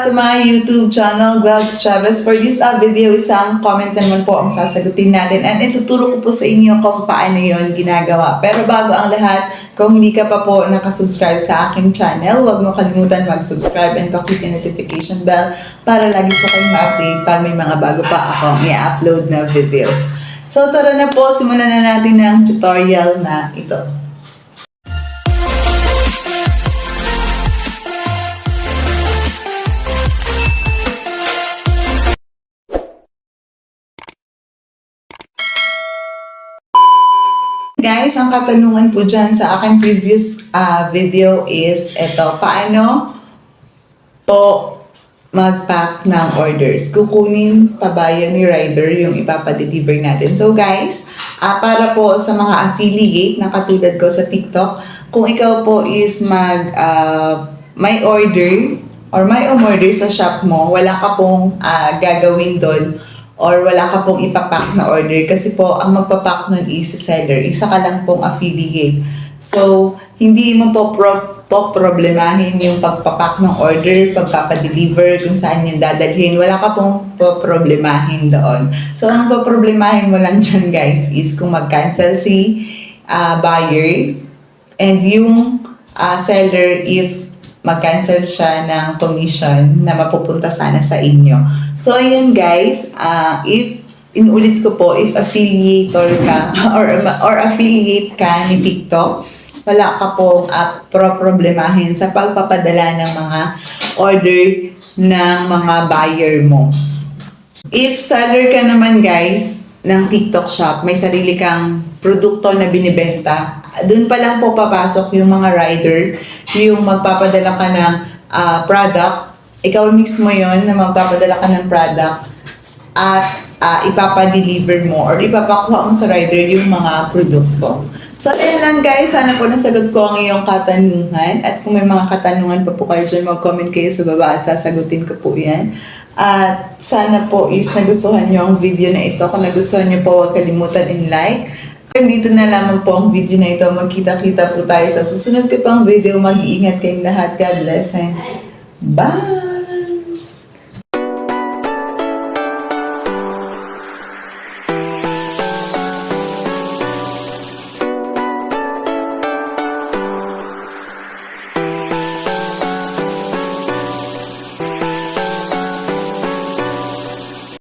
back to my YouTube channel, Gladys Chavez. For this uh, video, isang comment naman po ang sasagutin natin and ituturo ko po sa inyo kung paano yon ginagawa. Pero bago ang lahat, kung hindi ka pa po nakasubscribe sa aking channel, huwag mo kalimutan mag-subscribe and paklik yung notification bell para lagi po kayong ma-update pag may mga bago pa akong i-upload na videos. So tara na po, simulan na natin ang tutorial na ito. Guys, ang katanungan po dyan sa aking previous ah, video is ito, paano po mag-pack ng orders. Kukunin pa ba yun ni rider yung ipapadeliver natin. So guys, ah, para po sa mga affiliate na katulad ko sa TikTok, kung ikaw po is mag ah, may order or may umorder sa shop mo, wala ka pong ah, gagawin doon or wala ka pong ipapack na order kasi po ang magpapack nun is seller. Isa ka lang pong affiliate. So, hindi mo po, pro, po problemahin yung pagpapack ng order, pagpapadeliver, kung saan yung dadalhin. Wala ka pong po problemahin doon. So, ang po problemahin mo lang dyan guys is kung mag-cancel si ah, buyer and yung ah, seller if mag-cancel siya ng commission na mapupunta sana sa inyo. So, ayan guys, ah, if inulit ko po, if affiliator ka or, or affiliate ka ni TikTok, wala ka pong uh, pro-problemahin sa pagpapadala ng mga order ng mga buyer mo. If seller ka naman guys ng TikTok shop, may sarili kang produkto na binibenta, doon pa lang po papasok yung mga rider, yung magpapadala ka ng ah, product, ikaw mismo yon na magpapadala ka ng product at ah, ipapadeliver mo or ipapakuha mo sa rider yung mga produkto. So, ayun lang guys. Sana po nasagot ko ang iyong katanungan. At kung may mga katanungan pa po kayo dyan, mag-comment kayo sa baba at sasagutin ko po yan. At sana po is nagustuhan nyo ang video na ito. Kung nagustuhan nyo po, huwag kalimutan in like. Dito na lamang po ang video na ito, magkita-kita po tayo sa susunod ko pang video. Mag-iingat kayong lahat. God bless and bye!